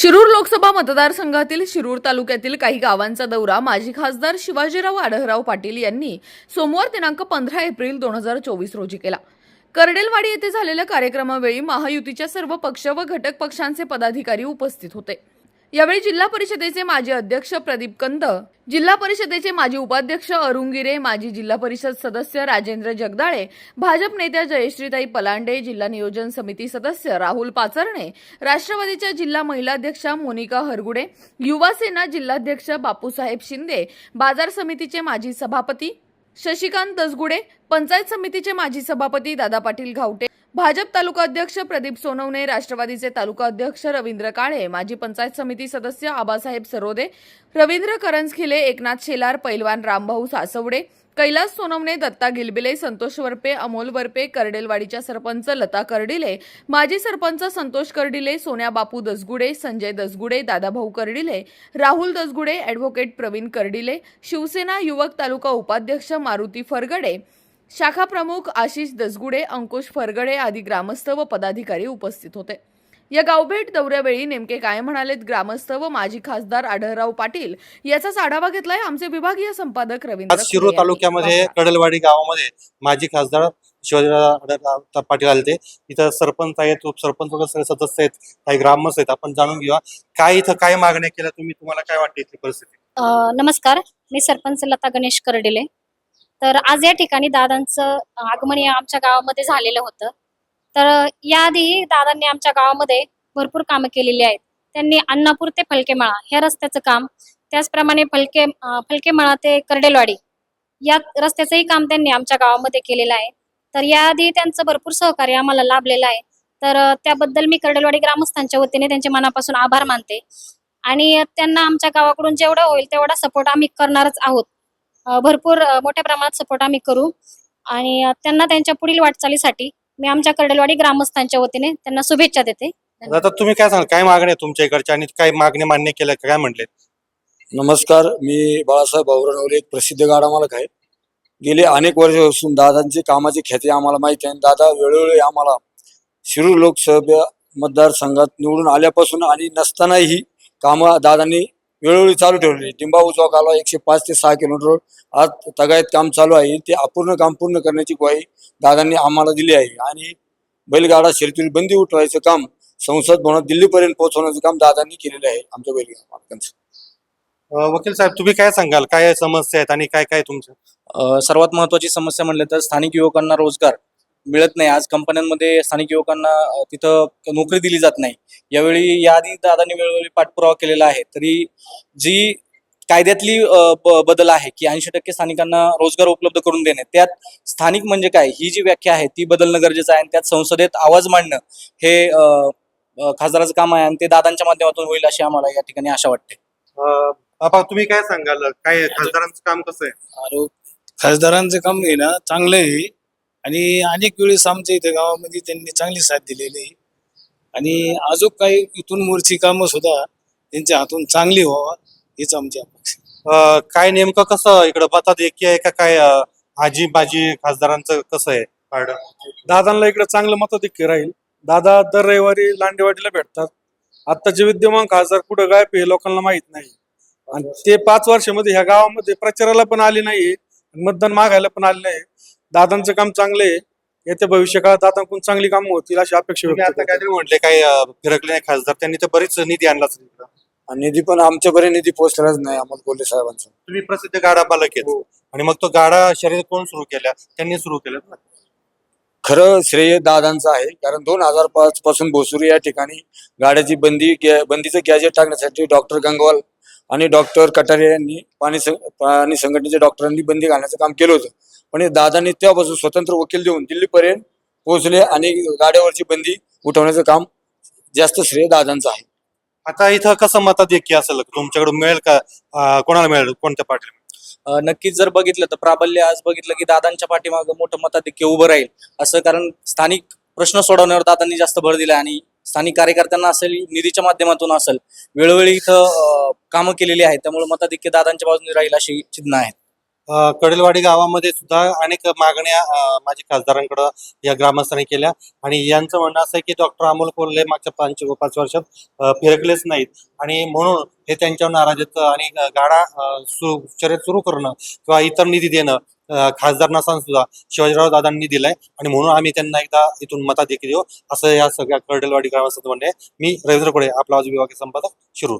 शिरूर लोकसभा मतदारसंघातील शिरूर तालुक्यातील काही गावांचा दौरा माजी खासदार शिवाजीराव आढळराव पाटील यांनी सोमवार दिनांक पंधरा एप्रिल दोन हजार चोवीस रोजी केला. कर्डेलवाडी येथे झालेल्या कार्यक्रमावेळी महायुतीच्या सर्व पक्ष व घटक पक्षांचे पदाधिकारी उपस्थित होते. यावेळी जिल्हा परिषदेचे माजी अध्यक्ष प्रदीप कंद जिल्हा परिषदेचे माजी उपाध्यक्ष अरुण गिरे माजी जिल्हा परिषद सदस्य राजेंद्र जगदाळे भाजप नेत्या जयश्रीताई पलांडे जिल्हा नियोजन समिती सदस्य राहुल पाचरणे राष्ट्रवादीच्या जिल्हा महिलाध्यक्षा मोनिका हरगुडे युवा सेना जिल्हाध्यक्ष बापूसाहेब शिंदे बाजार समितीचे माजी सभापती शशिकांत दसगुडे पंचायत समितीचे माजी सभापती दादा पाटील घावटे भाजप तालुका अध्यक्ष प्रदीप सोनवणे राष्ट्रवादीचे तालुका अध्यक्ष रवींद्र काळे माजी पंचायत समिती सदस्य आबासाहेब सरोदे रवींद्र करंजखिले एकनाथ शेलार पैलवान रामभाऊ सासवडे कैलास सोनवणे दत्ता गिलबिले संतोष वरपे अमोल वरपे कर्डेलवाडीच्या सरपंच लता कर्डिले माजी सरपंच संतोष कर्डिले सोन्या बापू दसगुडे संजय दसगुडे दादाभाऊ कर्डिले राहुल दसगुडे ॲडव्होकेट प्रवीण कर्डिले शिवसेना युवक तालुका उपाध्यक्ष मारुती फरगडे शाखा प्रमुख आशिष दसगुडे अंकुश फरगडे आदी ग्रामस्थ व पदाधिकारी उपस्थित होते. या गावभेट दौऱ्यावेळी नेमके काय म्हणालेत ग्रामस्थ व माजी खासदार आढळराव पाटील याचाच आढावा घेतलाय आमचे विभागीय संपादक रवींद्र आज शिरूर. तालुक्यामध्ये कडलवाडी गावामध्ये माजी खासदार शिवाजीराव पाटील आले ते इथं सरपंच आहेत उपसरपंच वगैरे सगळे सदस्य आहेत काही ग्रामस्थ आहेत. आपण जाणून घेऊया काय इथं काय मागण्या केल्या तुम्ही तुम्हाला काय वाटते इथली परिस्थिती? नमस्कार. मी सरपंच लता गणेश कर्डिले. तर आज या ठिकाणी दादांचं आगमन या आमच्या गावामध्ये झालेलं होतं. तर याआधी दादांनी आमच्या गावामध्ये भरपूर कामं केलेली आहेत. त्यांनी अन्नापूर ते फलकेमाळा ह्या रस्त्याचं काम त्याचप्रमाणे फलके फलकेमाळा ते कर्डेलवाडी या रस्त्याचंही काम त्यांनी आमच्या गावामध्ये केलेलं आहे. तर याआधी त्यांचं भरपूर सहकार्य आम्हाला लाभलेलं आहे. तर त्याबद्दल मी कर्डेलवाडी ग्रामस्थांच्या वतीने त्यांचे मनापासून आभार मानते. आणि त्यांना आमच्या गावाकडून जेवढा होईल तेवढा सपोर्ट आम्ही करणारच आहोत. भरपूर मोठ्या प्रमाणात सपोर्ट आम्ही करू. आणि त्यांना त्यांच्या पुढील वाटचालीसाठी मी आमच्या कर्डेलवाडी ग्रामस्थांच्या वतीने त्यांना शुभेच्छा देते. आता तुम्ही काय सांगाल? काय मागण्या आहे तुमच्या इकडच्या आणि काय मागण्या मान्य केल्या का? काय म्हटले नमस्कार मी बाळासाहेब बावरणवले एक प्रसिद्ध गाडा मालक आहे. गेले अनेक वर्षापासून दादांची कामाची ख्याती आम्हाला माहिती आहे आणि दादा वेळोवेळी आम्हाला शिरूर लोकसभा मतदारसंघात निवडून आल्यापासून आणि नसतानाही कामं दादांनी वेळोवेळी चालू ठेवलेली डिंबा उजवा कालवा एकशे पाच ते सहा किलोमीटर आज तगायत काम चालू आहे. ते अपूर्ण काम पूर्ण करण्याची ग्वाही दादांनी आम्हाला दिली आहे. आणि बैलगाडा शर्यतील बंदी उठवायचं काम संसद भवनात दिल्लीपर्यंत पोहोचवण्याचं काम दादांनी केलेलं आहे. आमच्या बैलगाडा मालकांचं. वकील साहेब तुम्ही काय सांगाल? काय समस्या आहेत आणि काय काय तुमचं सर्वात महत्वाची समस्या म्हणलं तर स्थानिक युवकांना रोजगार. मिळत नाही. आज कंपन्यांमध्ये स्थानिक युवकांना तिथं नोकरी दिली जात नाही. यावेळी याआधी दादांनी वेळोवेळी पाठपुरावा केलेला आहे. तरी जी कायद्यातली बदल आहे की ऐंशी टक्के स्थानिकांना रोजगार उपलब्ध करून देणे त्यात स्थानिक म्हणजे काय? ही जी व्याख्या आहे ती बदलणं गरजेचं आहे आणि त्यात संसदेत आवाज मांडणं हे खासदाराचं काम आहे आणि ते दादांच्या माध्यमातून होईल अशी आम्हाला या ठिकाणी आशा वाटते. बाबा तुम्ही काय सांगाल? काय खासदारांचं काम कसं आहे? खासदारांचं काम आहे ना चांगलं आहे. आणि अनेक वेळेस आमच्या इथे गावामध्ये त्यांनी चांगली साथ दिलेली आहे. आणि अजून काही इथून मोर्ची कामं सुद्धा त्यांच्या हातून चांगली व्हावा हीच आमची अपेक्षा काय नेमकं कसं इकडं बतात एकी आहे का काय अं, आजी बाजी खासदारांचं कसं आहे? पारडं? दादांना इकडे चांगलं मताधिक्य राहील. दादा दर रविवारी लांडेवाडीला भेटतात. आत्ताचे विद्यमान खासदार कुठं गायब हे लोकांना माहीत नाही. आणि ते पाच वर्षामध्ये ह्या गावामध्ये प्रचाराला पण आले नाही मतदान मागायला पण आले नाही दादांचं काम चांगलं आहे. येत्या भविष्य काळात दादांकडून चांगली कामं होतील अशी अपेक्षा तुम्ही व्यक्त आता करतो. काहीतरी म्हटले काय अं, फिरकले नाही खासदार त्यांनी तर बरीच निधी आणला असेल इकडं. आणि निधी पण आमच्यापर्यंत निधी पोहोचलाच नाही अमोल कोल्हे साहेबांचा. तुम्ही प्रसिद्ध गाडा मालक आहेत. आणि मग तो गाडा शर्यत कोण सुरू केल्या? त्यांनी सुरू केलं ना. खरं श्रेय दादांचं आहे कारण दोन हजार पाच पासून भोसुरी या ठिकाणी गाड्याची बंदी गॅ- बंदीचं गॅजेट टाकण्यासाठी डॉक्टर गंगवाल आणि डॉक्टर कटारे यांनी पाणी सं- पाणी संघटनेच्या डॉक्टरांनी बंदी घालण्याचं काम केलं होतं. पण हे दादांनी तेव्हापासून स्वतंत्र वकील देऊन दिल्लीपर्यंत पोहोचले आणि गाड्यावरची बंदी उठवण्याचं काम जास्त श्रेय दादांचं आहे. आता इथं कसं मतात एकी असेल तुमच्याकडे मिळेल का? अं, कोणाला मिळेल? कोणत्या पार्टीला अ, नक्कीच जर बघितलं तर प्राबल्य आज बघितलं की दादांच्या पाठीमागं मोठं मताधिक्य उभं राहील. असं कारण स्थानिक प्रश्न सोडवण्यावर दादांनी जास्त भर दिला आणि स्थानिक कार्यकर्त्यांना असेल निधीच्या माध्यमातून असेल वेळोवेळी इथं कामं केलेली आहेत. त्यामुळे मताधिक्य दादांच्या बाजूने राहील अशी चिन्ह आहेत. कडेलवाडी गावामध्ये सुद्धा अनेक मागण्या माझ्या खासदारांकडं या ग्रामस्थांनी केल्या. आणि यांचं म्हणणं असं आहे की डॉक्टर अमोल कोल्हे मागच्या पाच पाच वर्षात फिरकलेच नाहीत. आणि म्हणून हे त्यांच्यावर नाराज आणि गाडा सुरू सु शर्यत सुरू करणं किंवा इतर निधी देणं अ, खासदार नसताना सुद्धा शिवाजीराव दादांनी दिलाय. आणि म्हणून आम्ही त्यांना एकदा इथून मताधिक्य देऊ असं या सगळ्या कर्डेलवाडी ग्रामस्थांचं म्हणणे मी रवींद्र कोळे आपला आज विभागीय संपादक शिरूर.